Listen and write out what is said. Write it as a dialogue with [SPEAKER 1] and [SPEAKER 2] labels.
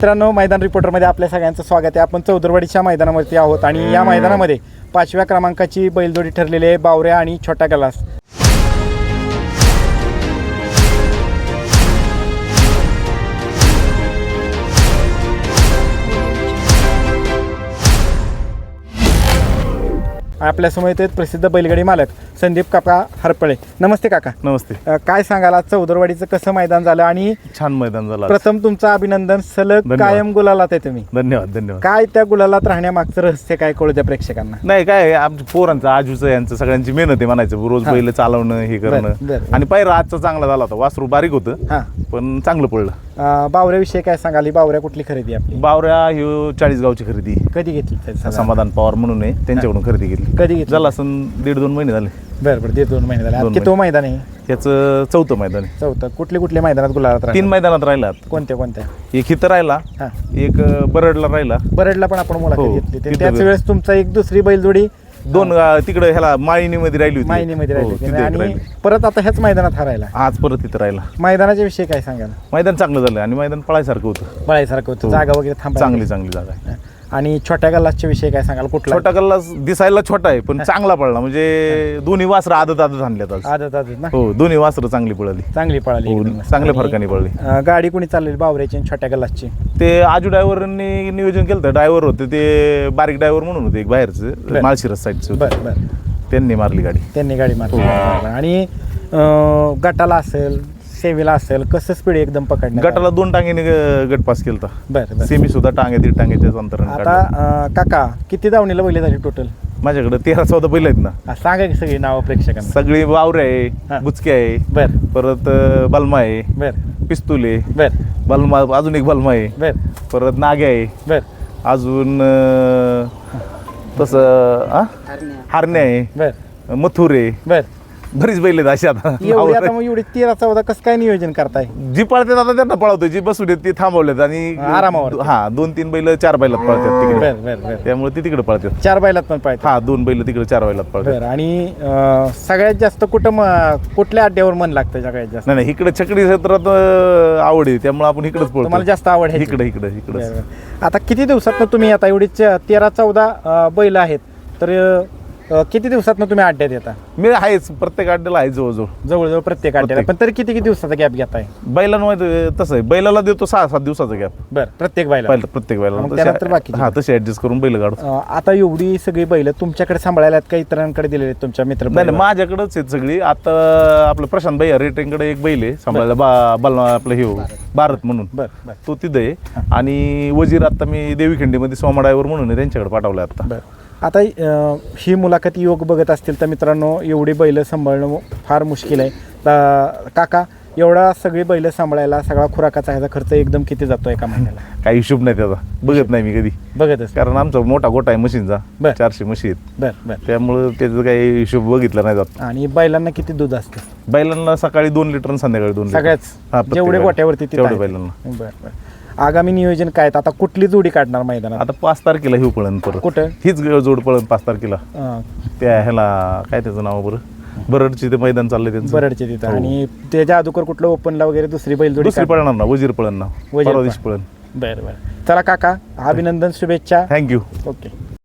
[SPEAKER 1] मित्रांनो मैदान रिपोर्टरमध्ये आपल्या सगळ्यांचं स्वागत आहे. आपण चौदरवाडीच्या मैदानावरती आहोत आणि या मैदानामध्ये पाचव्या क्रमांकाची बैलजोडी ठरलेली आहे बावऱ्या आणि छोटा गलास आपल्यासमोर येत प्रसिद्ध बैलगाडी मालक संदीप काका हरपळे. नमस्ते काका.
[SPEAKER 2] नमस्ते.
[SPEAKER 1] अ, काय सांगाल आज चौदरवाडीचं कसं मैदान झालं आणि
[SPEAKER 2] छान मैदान झालं आज.
[SPEAKER 1] प्रथम तुमचं अभिनंदन सलग
[SPEAKER 2] धन्यवाद.
[SPEAKER 1] कायम गुलालात आहे तुम्ही.
[SPEAKER 2] धन्यवाद धन्यवाद.
[SPEAKER 1] काय त्या गुलालात राहण्यामागचं रहस्य काय कळू द्या प्रेक्षकांना?
[SPEAKER 2] नाही काय आहे, आमच्या पोरांचं आजूचं यांचं सगळ्यांची मेहनत आहे म्हणायचं. रोज
[SPEAKER 1] हा.
[SPEAKER 2] बैल चालवणं हे
[SPEAKER 1] बरं,
[SPEAKER 2] करणं. आणि पायरा आजचा चांगला झाला होता. वासरू बारीक होतं
[SPEAKER 1] हा.
[SPEAKER 2] पण चांगलं पडलं.
[SPEAKER 1] बावऱ्याविषयी काय सांगाल? ही बावऱ्या कुठली खरेदी आपली?
[SPEAKER 2] बावऱ्या ही चाळीस गावची खरेदी.
[SPEAKER 1] कधी घेतली त्याची साधारण?
[SPEAKER 2] समाधान पवार म्हणून आहे त्यांच्याकडून खरेदी केली
[SPEAKER 1] कधी घेतली?
[SPEAKER 2] झाला असं दीड दोन महिने झाले.
[SPEAKER 1] बरं बरं दीड दोन महिने झाले.
[SPEAKER 2] दोन
[SPEAKER 1] किती तो मैदान आहे?
[SPEAKER 2] याचं चौथं मैदान आहे.
[SPEAKER 1] चौथं. कुठले कुठले मैदानात गुलालात
[SPEAKER 2] तीन मैदानात राहिला
[SPEAKER 1] कोणत्या कोणत्या?
[SPEAKER 2] एक इथं राहिला
[SPEAKER 1] हा.
[SPEAKER 2] एक अं, बरडला राहिला.
[SPEAKER 1] बरडला पण आपण मुलाखत
[SPEAKER 2] हो,
[SPEAKER 1] घेतली. ते
[SPEAKER 2] तिथं
[SPEAKER 1] त्याच
[SPEAKER 2] बी.
[SPEAKER 1] वेळेस तुमचा एक दुसरी बैलजोडी
[SPEAKER 2] दोन तिकडे ह्याला माळिनीमध्ये राहिली होती.
[SPEAKER 1] मायनीमध्ये
[SPEAKER 2] हो,
[SPEAKER 1] राहिली
[SPEAKER 2] तिथे
[SPEAKER 1] होती.
[SPEAKER 2] एक
[SPEAKER 1] आणि
[SPEAKER 2] राहिली.
[SPEAKER 1] परत आता ह्याच मैदानात हरायला.
[SPEAKER 2] आज परत तिथं राहिला.
[SPEAKER 1] मैदानाच्या विषयी काय सांगाल?
[SPEAKER 2] मैदान चांगलं झालं आणि मैदान पळायसारखं होतं.
[SPEAKER 1] बळाईसारखं होतं. जागा वगैरे थांबा
[SPEAKER 2] चांगली चांगली जागा आहे.
[SPEAKER 1] आणि छोट्या गल्लाच्या विषयी काय सांगाल? कुठला?
[SPEAKER 2] छोटा गल्ला दिसायला छोटा आहे पण चांगला पडला. म्हणजे दोन्ही वासरं आदत आदत आणल्यात आज.
[SPEAKER 1] आदत आदत ना?
[SPEAKER 2] हो दोन्ही वासरं चांगली पळाली.
[SPEAKER 1] चांगली पळाली
[SPEAKER 2] हो,
[SPEAKER 1] एकदमच.
[SPEAKER 2] चांगल्या
[SPEAKER 1] आणि,
[SPEAKER 2] फरकाने पळली.
[SPEAKER 1] अं, गाडी कोणी चाललेली बावऱ्याची आणि छोट्या गल्लाची
[SPEAKER 2] ते आजू ड्रायव्हरनी नियोजन केलं होतं. ड्रायव्हर होते ते बारीक ड्रायव्हर म्हणून होते एक बाहेरचं
[SPEAKER 1] बरं.
[SPEAKER 2] माळशिरस साईडचं.
[SPEAKER 1] बरं बरं.
[SPEAKER 2] त्यांनी मारली गाडी.
[SPEAKER 1] त्यांनी गाडी मारली.
[SPEAKER 2] हो.
[SPEAKER 1] आणि अं, गटाला असेल सेवेला असेल कसं स्पीड एकदम पकडण्यात आलं?
[SPEAKER 2] गटाला दोन टांगेने ग- गट पास केलता.
[SPEAKER 1] बरं बरं.
[SPEAKER 2] सेमी सुद्धा टांगे दीड टांग्याच्याच अंतराने
[SPEAKER 1] आता. अं, काका किती दावणीला बैल झाली टोटल
[SPEAKER 2] माझ्याकडे तेरा चौदा बैल आहेत ना.
[SPEAKER 1] सांगा की सगळी नावं प्रेक्षकांना.
[SPEAKER 2] सगळी वावरे
[SPEAKER 1] हा.
[SPEAKER 2] आहे बुचके आहे
[SPEAKER 1] बर.
[SPEAKER 2] परत अं, बलमा आहे
[SPEAKER 1] बर.
[SPEAKER 2] पिस्तूल आहे.
[SPEAKER 1] बर.
[SPEAKER 2] बलमा अजून एक बलमा आहे.
[SPEAKER 1] बर.
[SPEAKER 2] परत नागे आहे.
[SPEAKER 1] बर.
[SPEAKER 2] अजून अं, तसं आ? हारणे आहे.
[SPEAKER 1] बर.
[SPEAKER 2] मथुर आहे.
[SPEAKER 1] बर.
[SPEAKER 2] बरीच बैल आहेत अशी आता.
[SPEAKER 1] एवढी आता मग एवढी तेरा चौदा कसं काय नियोजन करताय?
[SPEAKER 2] जी पळतात आता त्यांना पळवतोय जी बसून आहेत ती थांबवल्यात आणि
[SPEAKER 1] आरामावर.
[SPEAKER 2] हा दोन तीन बैल चार बैलात पळतात तिकडे.
[SPEAKER 1] बर बर बर.
[SPEAKER 2] त्यामुळे ती तिकडे पळतात.
[SPEAKER 1] चार बैलात पण पाहिजे
[SPEAKER 2] हा दोन बैल तिकडे चार बैलात पळतात.
[SPEAKER 1] बर आणि अं, सगळ्यात जास्त कुठं म- कुठल्या अड्ड्यावर मन लागतं सगळ्यात जास्त?
[SPEAKER 2] नाही नाही इकडे छकडी क्षेत्रात अं, आवड आहे त्यामुळे आपण इकडेच
[SPEAKER 1] तुम्हाला
[SPEAKER 2] पळतो.
[SPEAKER 1] जास्त आवड आहे
[SPEAKER 2] इकडे इकडे इकडे.
[SPEAKER 1] बरं, बरं. आता किती दिवसात तुम्ही आता एवढी च- तेरा चौदा अं, बैल आहेत? तर अं, किती दिवसात तुम्ही अड्ड्यात येता?
[SPEAKER 2] मी आहेच प्रत्येक अड्ड्याला आहे जवळजवळ.
[SPEAKER 1] जवळजवळ प्रत्येक अड्ड्याला. पण तरी किती किती दिवसाचा गॅप घेताय?
[SPEAKER 2] बैलांमध्ये तसं आहे बैलाला देतो सहा सात दिवसाचा गॅप
[SPEAKER 1] बर प्रत्येक बैला
[SPEAKER 2] प्रत्येक बैलाला.
[SPEAKER 1] मग त्यानंतर बाकीचे?
[SPEAKER 2] तशी- हा तशी ऍडजस्ट करून बैल काढतो
[SPEAKER 1] अं, आता एवढी सगळी बैल तुमच्याकडे सांभाळायला आहेत का इतरांकडे दिलेले आहेत तुमच्या मित्र
[SPEAKER 2] नाही नाही माझ्याकडेच आहेत सगळी. आता आपलं प्रशांत भैया रेटेंकडे एक बैल आहे सांभाळायला बा बल आपलं हे हो, भारत. म्हणून.
[SPEAKER 1] बर बर.
[SPEAKER 2] तो तिथं आहे. आणि वजीर आता मी देवी खिंडीमध्ये सोमा ड्रायव्हर म्हणून आहे त्यांच्याकडे पाठवलं आता.
[SPEAKER 1] बर. आता अं, ही मुलाखत योग बघत असतील तर मित्रांनो एवढी बैल सांभाळणं फार मुश्किल आहे. तर काका एवढा सगळी बैल सांभाळायला सगळा खुराकाचा ह्याचा खर्च एकदम किती जातो एका महिन्याला?
[SPEAKER 2] काही हिशोब नाही त्याचा. बघत नाही मी कधी.
[SPEAKER 1] बघतच.
[SPEAKER 2] कारण आमचा मोठा गोटा आहे मशीनचा.
[SPEAKER 1] बर.
[SPEAKER 2] चारशे आहेत
[SPEAKER 1] बर बर.
[SPEAKER 2] त्यामुळं त्याचं काही हिशोब बघितला नाही जात.
[SPEAKER 1] आणि बैलांना किती दूध असतं?
[SPEAKER 2] बैलांना सकाळी दोन लिटर आणि संध्याकाळी दोन लिटर.
[SPEAKER 1] सगळ्याच.
[SPEAKER 2] हा,
[SPEAKER 1] जेवढे. गोट्यावरती तिथं
[SPEAKER 2] तेवढे
[SPEAKER 1] आहेत.
[SPEAKER 2] बैलांना.
[SPEAKER 1] बर बर. आगामी नियोजन काय? आता कुठली जोडी काढणार मैदानात?
[SPEAKER 2] आता पाच तारखेला हिव पळण परत.
[SPEAKER 1] कुठं?
[SPEAKER 2] हीच जोड पळण पाच तारखेला.
[SPEAKER 1] अं,
[SPEAKER 2] त्या ह्याला काय त्याचं नाव बरं? बरडची ते मैदान चाललंय त्यांचं.
[SPEAKER 1] बरडचे तिथं.
[SPEAKER 2] हो.
[SPEAKER 1] आणि त्याच्या अगोदर कुठलं ओपनला वगैरे दुसरी बैल जोडी
[SPEAKER 2] दुसरी पळणार ना वजीर पळण ना.
[SPEAKER 1] वजीर
[SPEAKER 2] परवा
[SPEAKER 1] पळण.
[SPEAKER 2] दिवशी पळण.
[SPEAKER 1] बरं बरं. चला काका अभिनंदन शुभेच्छा.
[SPEAKER 2] Thank you
[SPEAKER 1] okay.